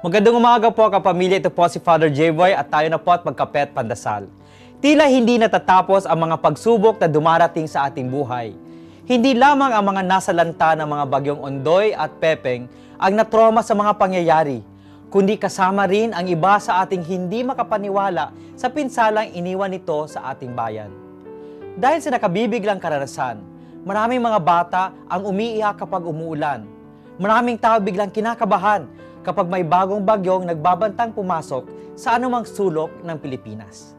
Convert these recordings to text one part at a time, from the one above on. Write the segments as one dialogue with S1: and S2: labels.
S1: Magandang umaga po kapamilya. Ito po si Father J-Boy at tayo na po at magkapet pandasal. Tila hindi natatapos ang mga pagsubok na dumarating sa ating buhay. Hindi lamang ang mga nasa lanta ng mga bagyong Ondoy at Pepeng ang natroma sa mga pangyayari, kundi kasama rin ang iba sa ating hindi makapaniwala sa pinsalang iniwan nito sa ating bayan. Dahil sa nakabibiglang karanasan, maraming mga bata ang umiiyak kapag umuulan. Maraming tao biglang kinakabahan kapag may bagong bagyong nagbabantang pumasok sa anumang sulok ng Pilipinas.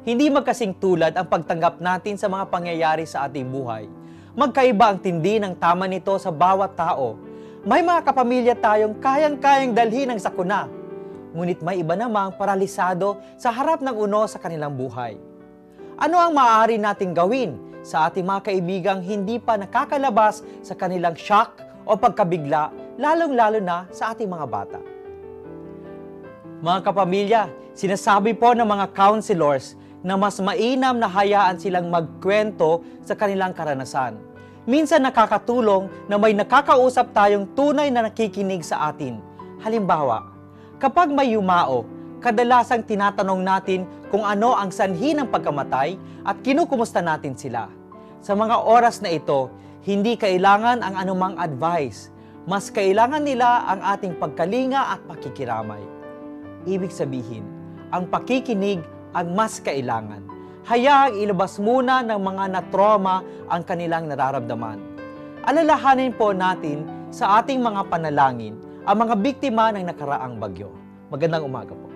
S1: Hindi magkasing tulad ang pagtanggap natin sa mga pangyayari sa ating buhay. Magkaiba ang tindi ng tama nito sa bawat tao. May mga kapamilya tayong kayang-kayang dalhin ng sakuna. Ngunit may iba namang paralisado sa harap ng uno sa kanilang buhay. Ano ang maaari nating gawin sa ating mga kaibigang hindi pa nakakalabas sa kanilang shock o pagkabigla, lalong-lalo na sa ating mga bata? Mga kapamilya, sinasabi po ng mga counselors na mas mainam na hayaan silang magkwento sa kanilang karanasan. Minsan nakakatulong na may nakakausap tayong tunay na nakikinig sa atin. Halimbawa, kapag may yumao, kadalasang tinatanong natin kung ano ang sanhi ng pagkamatay at kinukumusta natin sila. Sa mga oras na ito, hindi kailangan ang anumang advice. Mas kailangan nila ang ating pagkalinga at pakikiramay. Ibig sabihin, ang pakikinig ang mas kailangan. Hayaang ilabas muna ng mga na-trauma ang kanilang nararamdaman. Alalahanin po natin sa ating mga panalangin ang mga biktima ng nakaraang bagyo. Magandang umaga po.